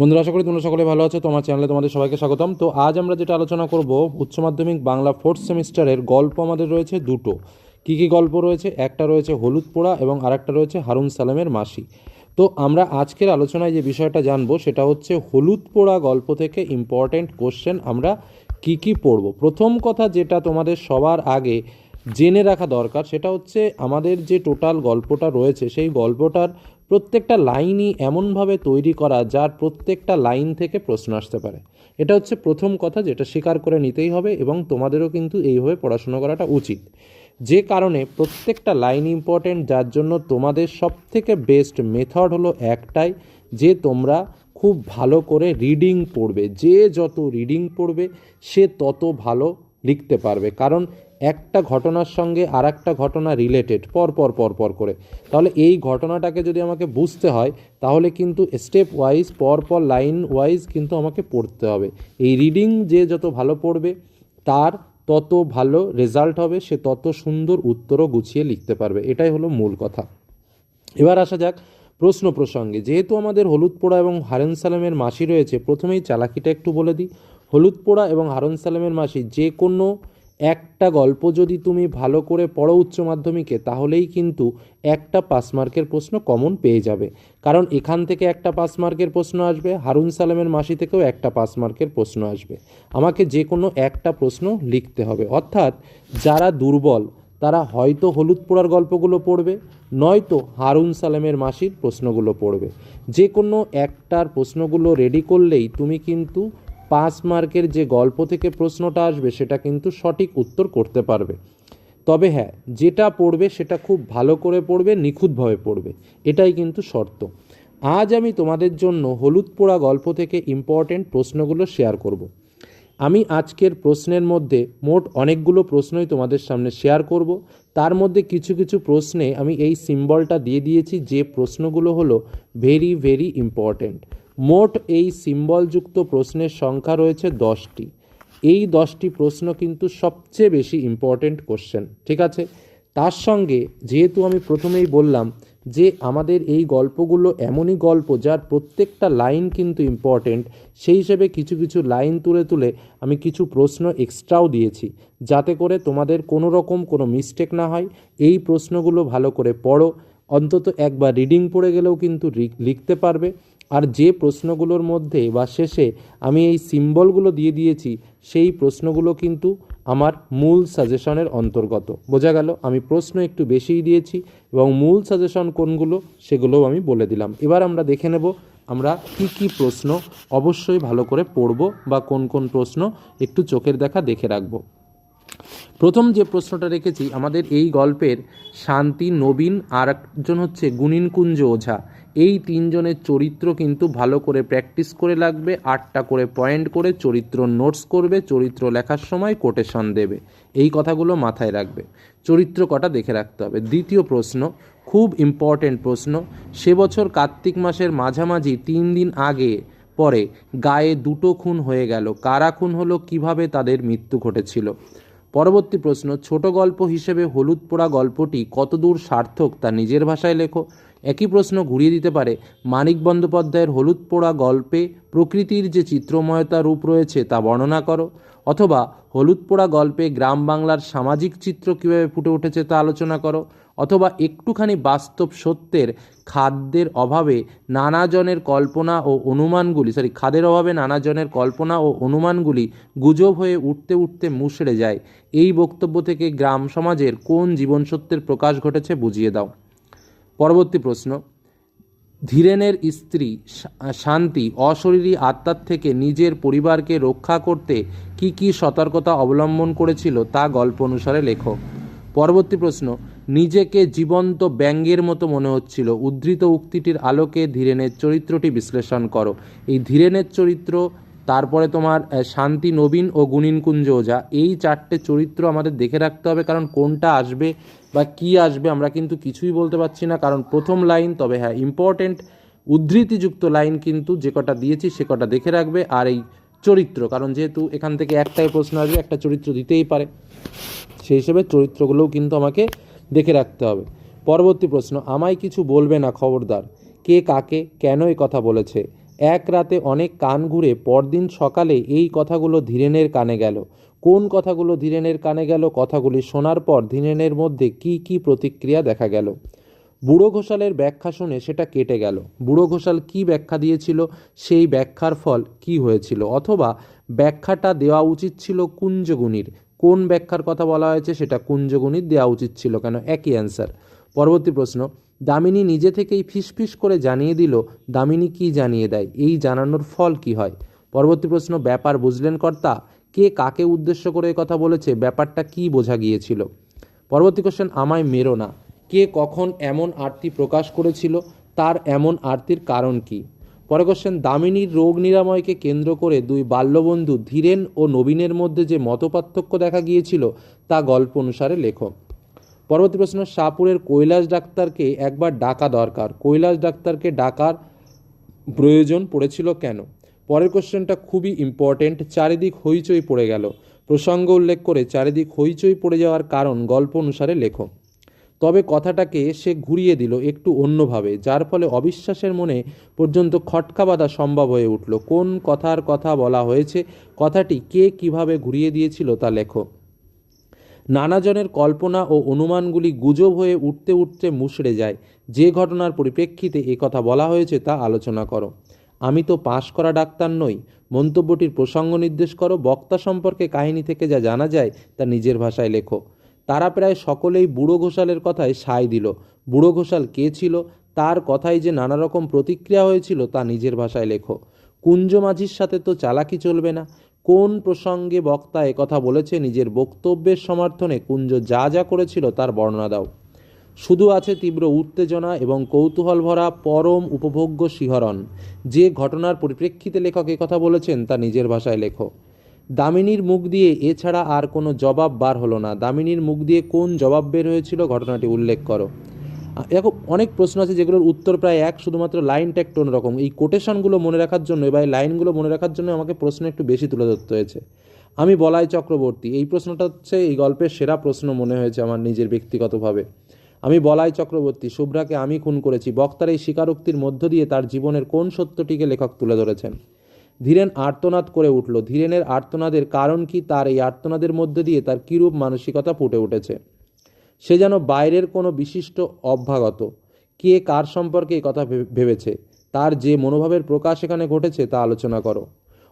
বন্ধুরা, আশা করি তোমরা সকলে ভালো আছো। তোমার চ্যানেলে তোমাদের সবাইকে স্বাগতম। তো আজ আমরা যেটা আলোচনা করব, উচ্চ মাধ্যমিক বাংলা ফোর্থ সেমিস্টারের গল্প আমাদের রয়েছে দুটো। কি কি গল্প রয়েছে? একটা রয়েছে হলুদ পোড়া এবং আরেকটা রয়েছে হারুন সালামের মাসি। তো আমরা আজকের আলোচনায় যে বিষয়টা জানব, সেটা হচ্ছে হলুদ পোড়া গল্প থেকে ইম্পর্ট্যান্ট কোশ্চেন আমরা কি কি পড়ব। প্রথম কথা যেটা তোমাদের সবার আগে জেনে রাখা দরকার, সেটা হচ্ছে আমাদের যে টোটাল গল্পটা রয়েছে, সেই গল্পটার প্রত্যেকটা লাইনই এমনভাবে তৈরি করা যার প্রত্যেকটা লাইন থেকে প্রশ্ন আসতে পারে। এটা হচ্ছে প্রথম কথা যেটা স্বীকার করে নিতেই হবে এবং তোমাদেরও কিন্তু এইভাবে পড়াশোনা করাটা উচিত। যে কারণে প্রত্যেকটা লাইন ইম্পর্টেন্ট যার জন্য তোমাদের সব থেকে বেস্ট মেথড হলো একটাই যে তোমরা খুব ভালো করে রিডিং পড়বে। যে যত রিডিং পড়বে, সে তত ভালো লিখতে পারবে। কারণ একটা ঘটনার সঙ্গে আর একটা ঘটনা রিলেটেড পর পর পর পর করে। তাহলে এই ঘটনাটাকে যদি আমাকে বুঝতে হয়, তাহলে কিন্তু স্টেপ ওয়াইজ পর পর লাইন ওয়াইজ কিন্তু আমাকে পড়তে হবে। এই রিডিং যে যত ভালো পড়বে, তার তত ভালো রেজাল্ট হবে, সে তত সুন্দর উত্তরও গুছিয়ে লিখতে পারবে। এটাই হলো মূল কথা। এবার আসা যাক প্রশ্ন প্রসঙ্গে। যেহেতু আমাদের হলুদ পোড়া এবং হারেন সালামের মাসি রয়েছে, প্রথমেই চালাকিটা একটু বলে দিই। হলুদ পোড়া এবং হারন সালামের মাসি যে কোনো একটা গল্প যদি তুমি ভালো করে পড়ো উচ্চ মাধ্যমিকে, তাহলেই কিন্তু একটা পাস মার্কের প্রশ্ন কমন পেয়ে যাবে। কারণ এখান থেকে একটা পাস মার্কের প্রশ্ন আসবে, হারুন সালামের মাসি থেকেও একটা পাস মার্কের প্রশ্ন আসবে। আমাকে যে কোনো একটা প্রশ্ন লিখতে হবে। অর্থাৎ যারা দুর্বল, তারা হয়তো হলুদ পোড়ার গল্পগুলো পড়বে, নয়তো হারুন সালামের মাসির প্রশ্নগুলো পড়বে। যে কোনো একটার প্রশ্নগুলো রেডি করলেই তুমি কিন্তু পাঁচ মার্কের যে গল্প থেকে প্রশ্নটা আসবে, সেটা কিন্তু সঠিক উত্তর করতে পারবে। তবে হ্যাঁ যেটা পড়বে সেটা খুব ভালো করে পড়বে, নিখুঁতভাবে পড়বে, এটাই কিন্তু শর্ত। আজ আমি তোমাদের জন্য হলুদ পোড়া গল্প থেকে ইম্পর্টেন্ট প্রশ্নগুলো শেয়ার করব। আমি আজকের প্রশ্নের মধ্যে মোট অনেকগুলো প্রশ্নই তোমাদের সামনে শেয়ার করব। তার মধ্যে কিছু কিছু প্রশ্নে আমি এই সিম্বলটা দিয়ে দিয়েছি, যে প্রশ্নগুলো হলো ভেরি ভেরি ইম্পর্ট্যান্ট মোট এই সিম্বলযুক্ত প্রশ্নের সংখ্যা রয়েছে দশটি। এই দশটি প্রশ্ন কিন্তু সবচেয়ে বেশি ইম্পর্ট্যান্ট কোশ্চেন ঠিক আছে? তার সঙ্গে যেহেতু আমি প্রথমেই বললাম যে আমাদের এই গল্পগুলো এমনই গল্প যার প্রত্যেকটা লাইন কিন্তু ইম্পর্টেন্ট সেই হিসেবে কিছু কিছু লাইন তুলে তুলে আমি কিছু প্রশ্ন এক্সট্রাও দিয়েছি, যাতে করে তোমাদের কোনো রকম কোনো মিস্টেক না হয়। এই প্রশ্নগুলো ভালো করে পড়ো, অন্তত একবার রিডিং পড়ে গেলেও কিন্তু লিখতে পারবে। আর যে প্রশ্নগুলোর মধ্যে বা শেষে আমি এই সিম্বলগুলো দিয়ে দিয়েছি, সেই প্রশ্নগুলো কিন্তু আমার মূল সাজেশনের অন্তর্গত। বোঝা গেল? আমি প্রশ্ন একটু বেশিই দিয়েছি এবং মূল সাজেশন কোনগুলো সেগুলোও আমি বলে দিলাম। এবার আমরা দেখে নেব আমরা কি কি প্রশ্ন অবশ্যই ভালো করে পড়ব বা কোন কোন প্রশ্ন একটু চোখের দেখা দেখে রাখব। প্রথম যে প্রশ্নটা রেখেছি, আমাদের এই গল্পের শান্তি, নবীন আর একজন হচ্ছে গুণিনকুঞ্জ ওঝা। এই তিনজনের চরিত্র কিন্তু ভালো করে প্র্যাকটিস করে লাগবে, আটটা করে পয়েন্ট করে চরিত্র নোটস করবে, চরিত্র লেখার সময় কোটেশন দেবে। এই কথাগুলো মাথায় রাখবে। চরিত্র কটা দেখে রাখতে হবে। দ্বিতীয় প্রশ্ন, খুব ইম্পর্টেন্ট প্রশ্ন, সে বছর কার্তিক মাসের মাঝামাঝি তিন দিন আগে পরে গায়ে দুটো খুন হয়ে গেল। কারা খুন হলো, কীভাবে তাদের মৃত্যু ঘটেছিল? পরবর্তী প্রশ্ন, ছোট গল্প হিসেবে হলুদ পোড়া গল্পটি কতদূর সার্থক তা নিজের ভাষায় লেখো। একই প্রশ্ন ঘুরিয়ে দিতে পারে। মানিক বন্দ্যোপাধ্যায়ের হলুদ পোড়া গল্পে প্রকৃতির যে চিত্রময়তা রূপ রয়েছে তা বর্ণনা করো, অথবা হলুদ পোড়া গল্পে গ্রাম বাংলার সামাজিক চিত্র কীভাবে ফুটে উঠেছে তা আলোচনা করো, অথবা একটুখানি বাস্তব সত্যের খাদ্যের অভাবে নানাজনের কল্পনা ও অনুমানগুলি সরি খাদের অভাবে নানাজনের কল্পনা ও অনুমানগুলি গুজব হয়ে উঠতে উঠতে মুষড়ে যায়। এই বক্তব্য থেকে গ্রাম সমাজের কোন জীবন সত্যের প্রকাশ ঘটেছে বুঝিয়ে দাও। পরবর্তী প্রশ্ন। ধীরেনের স্ত্রী শান্তি অশরীরী আত্মার থেকে নিজের পরিবারকে রক্ষা করতে কি কি সতর্কতা অবলম্বন করেছিল তা গল্প অনুসারে লেখো। পরবর্তী প্রশ্ন, নিজেকে জীবন্ত ব্যঙ্গের মতো মনে হচ্ছিল। উদ্ধৃত উক্তিটির আলোকে ধীরেনের চরিত্রটি বিশ্লেষণ করো। এই ধীরেনের চরিত্র তারপরে তোমার শান্তি, নবীন ও গুণিনকুঞ্জ ওঝা এই চারটে চরিত্র আমাদের দেখে রাখতে হবে, কারণ কোনটা আসবে বা কি আসবে আমরা কিন্তু কিছুই বলতে পারছি না, কারণ প্রথম লাইন, তবে হ্যাঁ ইম্পর্টেন্ট উদ্ধৃতিযুক্ত লাইন কিন্তু যে কটা দিয়েছি সে কটা দেখে রাখবে, আর এই চরিত্র, কারণ যেহেতু এখান থেকে একটাই প্রশ্ন আসবে, একটা চরিত্র দিতেই পারে, সেই হিসেবে চরিত্রগুলোও কিন্তু আমাকে দেখে রাখতে হবে। পরবর্তী প্রশ্ন, আমায় কিছু বলবে না খবরদার? কে কাকে? কেন এই কথা বলেছে? এক রাতে অনেক কান ঘুরে পরদিন সকালে এই কথাগুলো ধীরেনের কানে গেল। কোন কথাগুলো ধীরেনের কানে গেল, কথাগুলি শোনার পর ধীরেনের মধ্যে কি কি প্রতিক্রিয়া দেখা গেল? বুড়ো ঘোষালের ব্যাখ্যা শুনে সেটা কেটে গেল। বুড়ো ঘোষাল কি ব্যাখ্যা দিয়েছিল? সেই ব্যাখ্যার ফল কি হয়েছিল? অথবা ব্যাখ্যাটা দেওয়া উচিত ছিল কুঞ্জগুণীর। কোন ব্যাখ্যার কথা বলা হয়েছে সেটা কুঞ্জগুণীর দেওয়া উচিত ছিল কেন? একই অ্যান্সার পরবর্তী প্রশ্ন। দামিনী নিজে থেকেই ফিসফিস করে জানিয়ে দিল, দামিনী কি জানিয়ে দেয়? এই জানানোর ফল কি হয়? পরবর্তী প্রশ্ন, ব্যাপার বুঝলেন কর্তা? কে কাকে উদ্দেশ্য করে কথা বলেছে? ব্যাপারটা কি বোঝা গিয়েছিল? পরবর্তী কোশ্চেন আমায় মেরো না। কে কখন এমন আরতি প্রকাশ করেছিল? তার এমন আরতির কারণ কি? পরে কোশ্চেন দামিনীর রোগ নিরাময়কে কেন্দ্র করে দুই বাল্যবন্ধু ধীরেন ও নবীনের মধ্যে যে মতপার্থক্য দেখা গিয়েছিল, তা গল্প অনুসারে লেখো। পরবর্তী প্রশ্ন, শাহপুরের কৈলাস ডাক্তারকে একবার ডাকা দরকার। কৈলাস ডাক্তারকে ডাকার প্রয়োজন পড়েছিল কেন? পরের কোশ্চেনটা খুবই ইম্পর্টেন্ট চারিদিক হইচই পড়ে গেল। প্রসঙ্গ উল্লেখ করে চারিদিক হইচই পড়ে যাওয়ার কারণ গল্প অনুসারে লেখো। তবে কথাটাকে সে ঘুরিয়ে দিল একটু অন্যভাবে, যার ফলে অবিশ্বাসের মনে পর্যন্ত খটকা বাঁধা সম্ভব হয়ে উঠল। কোন কথার কথা বলা হয়েছে? কথাটি কে কীভাবে ঘুরিয়ে দিয়েছিল তা লেখো। নানাজনের কল্পনা ও অনুমানগুলি গুজব হয়ে উঠতে উঠতে মুষড়ে যায়। যে ঘটনার পরিপ্রেক্ষিতে কথা বলা হয়েছে তা আলোচনা করো। আমি তো পাশ করা ডাক্তার নই। মন্তব্যটির প্রসঙ্গ নির্দেশ করো। বক্তা সম্পর্কে কাহিনী থেকে যা জানা যায় তা নিজের ভাষায় লেখো। তারা প্রায় সকলেই বুড়ো ঘোষালের কথায় সায় দিল। বুড়ো ঘোষাল কে ছিল? তার কথায় যে নানা রকম প্রতিক্রিয়া হয়েছিল তা নিজের ভাষায় লেখো। কুঞ্জ মাঝির সাথে তো চালাকি চলবে না। কোন প্রসঙ্গে বক্তা কথা বলেছে, নিজের বক্তব্যের সমর্থনে কুঞ্জ যা যা করেছিল তার বর্ণনা দাও। শুধু আছে তীব্র উত্তেজনা এবং কৌতূহল ভরা পরম উপভোগ্য শিহরণ। যে ঘটনার পরিপ্রেক্ষিতে লেখক কথা বলেছেন, তা নিজের ভাষায় লেখো। দামিনীর মুখ দিয়ে এছাড়া আর কোনো জবাব বার হলো না। দামিনীর মুখ দিয়ে কোন জবাব বের হয়েছিল, ঘটনাটি উল্লেখ করো। দেখো অনেক প্রশ্ন আছে যেগুলোর উত্তর প্রায় এক, শুধুমাত্র লাইনটা একটু অন্যরকম এই কোটেশনগুলো মনে রাখার জন্য বা এই লাইনগুলো মনে রাখার জন্য আমাকে প্রশ্ন একটু বেশি তুলে ধরতে হয়েছে। আমি বলাই চক্রবর্তী, এই প্রশ্নটা হচ্ছে এই গল্পের সেরা প্রশ্ন মনে হয়েছে আমার নিজের ব্যক্তিগতভাবে। আমি বলাই চক্রবর্তী, শুভ্রাকে আমি খুন করেছি, বক্তার এই স্বীকারোক্তির মধ্য দিয়ে তার জীবনের কোন সত্যটিকে লেখক তুলে ধরেছেন? ধীরেন আর্তনাদ করে উঠল, ধীরেনের আর্তনাদের কারণ কি? তার এই আর্তনাদের মধ্যে দিয়ে তার কীরূপ মানসিকতা ফুটে উঠেছে? সে যেন বাইরের কোনো বিশিষ্ট অভ্যাগত কে কার সম্পর্কে এই কথা ভেবেছে? তার যে মনোভাবের প্রকাশ এখানে ঘটেছে তা আলোচনা করো।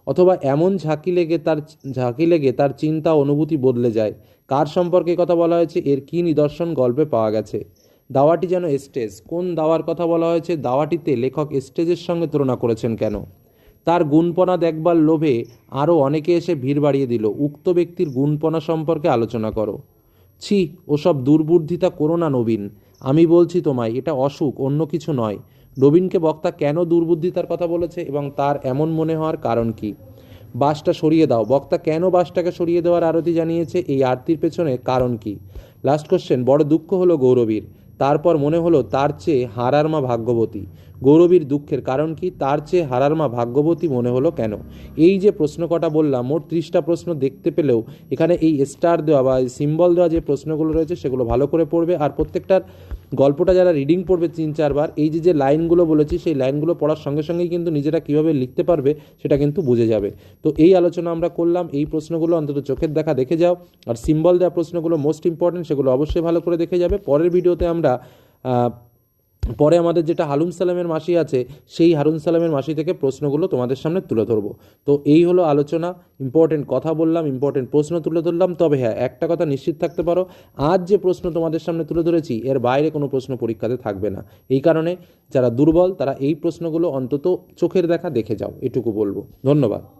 অথবা এমন ঝাঁকি লেগে তার ঝাঁকি লেগে তার চিন্তা অনুভূতি বদলে যায়। কার সম্পর্কে কথা বলা হয়েছে? এর কী নিদর্শন গল্পে পাওয়া গেছে? দাওয়াটি যেন স্টেজ। কোন দাওয়ার কথা বলা হয়েছে? দাওয়াটিতে লেখক স্টেজের সঙ্গে তুলনা করেছেন কেন? তার গুণপনা দেখবার লোভে আরও অনেকে এসে ভিড় বাড়িয়ে দিল। উক্ত ব্যক্তির গুণপনা সম্পর্কে আলোচনা করো। ছি, ওসব দুর্বুদ্ধিতা করো না নবীন। আমি বলছি তোমায়, এটা অসুখ, অন্য কিছু নয়। নবীনকে বক্তা কেন দুর্বুদ্ধিতার কথা বলেছে এবং তার এমন মনে হওয়ার কারণ কি? বাসটা সরিয়ে দাও। বক্তা কেন বাসটাকে সরিয়ে দেওয়ার আরতি জানিয়েছে? এই আরতির পেছনে কারণ কি? লাস্ট কোশ্চেন বড় দুঃখ হলো গৌরবীর। তারপর মনে হলো তার চেয়ে হারার মা ভাগ্যবতী। গৌরবীর দুঃখের কারণ কি? তার চেয়ে হারার মা ভাগ্যবতী মনে হলো কেন? এই যে প্রশ্ন কটা বললাম, মোট ত্রিশটা প্রশ্ন দেখতে পেলেও এখানে এই স্টার দেওয়া বা সিম্বল দেওয়া যে প্রশ্নগুলো রয়েছে সেগুলো ভালো করে পড়বে। আর প্রত্যেকটার গল্পটা যারা রিডিং পড়বে তিন, চারবার, এই যে যে লাইনগুলো বলেছি, সেই লাইনগুলো পড়ার সঙ্গে সঙ্গেই কিন্তু নিজেরা কীভাবে লিখতে পারবে সেটা কিন্তু বুঝে যাবে। তো এই আলোচনা আমরা করলাম, এই প্রশ্নগুলো অন্তত চোখের দেখা দেখে যাও, আর সিম্বল দেওয়া প্রশ্নগুলো মোস্ট ইম্পর্টেন্ট সেগুলো অবশ্যই ভালো করে দেখে যাবে। পরের ভিডিওতে আমরা পরে আমাদের যেটা হারুন সালামের মাসি আছে, সেই হারুন সালামের মাসি থেকে প্রশ্নগুলো তোমাদের সামনে তুলে ধরবো। তো এই হলো আলোচনা ইম্পর্টেন্ট কথা বললাম ইম্পর্টেন্ট প্রশ্ন তুলে ধরলাম। তবে হ্যাঁ একটা কথা নিশ্চিত থাকতে পারো, আজ যে প্রশ্ন তোমাদের সামনে তুলে ধরেছি, এর বাইরে কোনো প্রশ্ন পরীক্ষাতে থাকবে না। এই কারণে যারা দুর্বল, তারা এই প্রশ্নগুলো অন্তত চোখের দেখা দেখে যাও, এটুকু বলব। ধন্যবাদ।